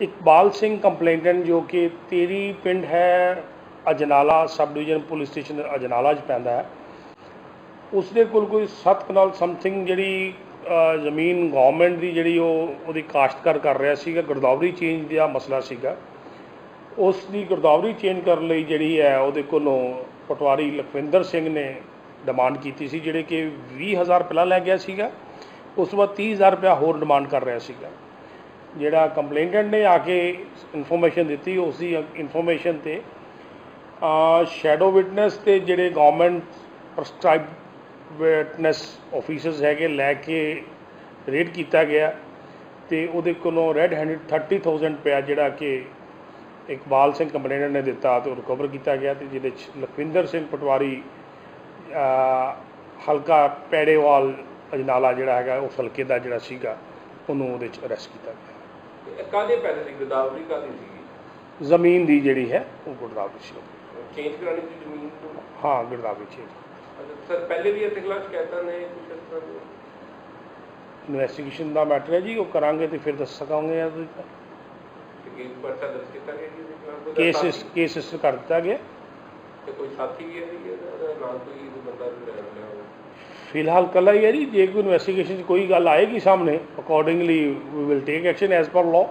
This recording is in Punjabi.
ਇਕਬਾਲ ਸਿੰਘ ਕੰਪਲੇਂਟੈਂਟ ਜੋ ਕਿ ਤੇਰੀ ਪਿੰਡ ਹੈ Ajnala, sub division police station Ajnala 'ਚ ਪੈਂਦਾ ਹੈ। ਉਸਦੇ ਕੋਲ ਕੋਈ 7 ਕਨਾਲ ਸਮਥਿੰਗ ਜਿਹੜੀ ਜ਼ਮੀਨ ਗਵਰਨਮੈਂਟ ਦੀ ਜਿਹੜੀ ਉਹ, ਉਹਦੀ ਕਾਸ਼ਤਕਾਰ ਕਰ ਰਿਹਾ ਸੀਗਾ, ਗਰਦਾਵਰੀ ਚੇਂਜ ਦਾ ਮਸਲਾ ਸੀਗਾ। ਉਸ ਦੀ ਗਰਦਾਵਰੀ ਚੇਂਜ ਕਰਨ ਲਈ ਜਿਹੜੀ ਹੈ, ਉਹਦੇ ਕੋਲੋਂ ਪਟਵਾਰੀ ਲਖਵਿੰਦਰ ਸਿੰਘ ਨੇ ਡਿਮਾਂਡ ਕੀਤੀ ਸੀ, ਜਿਹੜੇ ਕਿ 20000 ਪਹਿਲਾਂ ਲੈ ਗਿਆ ਸੀਗਾ। ਉਸ ਤੋਂ ਬਾਅਦ 30000 ਰੁਪਇਆ ਹੋਰ ਡਿਮਾਂਡ ਕਰ ਰਿਹਾ ਸੀਗਾ। ਜਿਹੜਾ ਕੰਪਲੇਂਟੈਂਟ ਨੇ ਆ ਕੇ ਇਨਫੋਰਮੇਸ਼ਨ ਦਿੱਤੀ ਉਸ ਦੀ ਇਨਫੋਰਮੇਸ਼ਨ ਤੇ ਸ਼ੈਡੋ ਵਿਟਨੈਸ ਤੇ ਜਿਹੜੇ ਗਵਰਨਮੈਂਟ ਪ੍ਰਸਕ੍ਰਾਈਬ ਵਿਟਨੈਸ ਆਫੀਸਰਸ ਹੈਗੇ ਲੈ ਕੇ ਰੇਡ ਕੀਤਾ ਗਿਆ ਤੇ ਉਹਦੇ ਕੋਲੋਂ ਰੈੱਡ ਹੈਂਡਡ 30000 ਪਿਆ ਜਿਹੜਾ ਕਿ ਇਕਬਾਲ ਸਿੰਘ ਕੰਪਲੇਨਰ ਨੇ ਦਿੱਤਾ ਤੇ ਉਹ ਰਿਕਵਰ ਕੀਤਾ ਗਿਆ ਤੇ ਜਿਹਦੇ ਚ ਲਖਵਿੰਦਰ ਸਿੰਘ ਪਟਵਾਰੀ ਹਲਕਾ ਪੈੜੇਵਾਲ ਅਜਨਾਲਾ ਜਿਹੜਾ ਹੈਗਾ ਉਸ ਹਲਕੇ ਦਾ ਜਿਹੜਾ ਸੀਗਾ, ਉਹਨੂੰ ਉਹਦੇ ਚ ਅਰੈਸਟ ਕੀਤਾ ਗਿਆ। ਕਾਦੇ ਪੈਸੇ ਸੀ ਗਦਾਵਰੀ ਕਾਦੀ ਸੀ ਜ਼ਮੀਨ ਦੀ ਜਿਹੜੀ ਹੈ ਉਹ ਗੁਰਦਾਵਰੀ ਸੀ। ਚੇਂਜ ਕਰਾਣੀ ਸੀ ਜ਼ਮੀਨ ਨੂੰ ਹਾਂ ਗੁਰਦਾਵਰੀ ਚ ਅੱਛਾ ਸਰ ਪਹਿਲੇ ਵੀ ਇਸ ਖਿਲਾਫ ਸ਼ਿਕਾਇਤਾਂ ਨੇ ਕੁਝ ਇਸ ਤਰ੍ਹਾਂ ਦੀਆਂ? ਇਨਵੈਸਟੀਗੇਸ਼ਨ ਦਾ ਮੈਟਰ ਹੈ ਜੀ ਉਹ ਕਰਾਂਗੇ ਤੇ ਫਿਰ ਦੱਸ ਸਕਾਂਗੇ ਤੇ। ਕੇਸ ਕੇਸ ਕਰ ਦਿੱਤਾ ਗਿਆ। ਤੇ ਕੋਈ ਸਾਥੀ ਵੀ ਹੈ ਜੀ ਨਾਲ ਕੋਈ ਬੰਦਾ ਵੀ ਲੈ ਲਿਆ ਹੋਵੇ? ਫਿਲਹਾਲ ਕੱਲਾ ਹੀ ਹੈ ਜੀ, ਜੇ ਕੋਈ ਇਨਵੈਸਟੀਗੇਸ਼ਨ 'ਚ ਕੋਈ ਗੱਲ ਆਏਗੀ ਸਾਹਮਣੇ accordingly we will take action as per law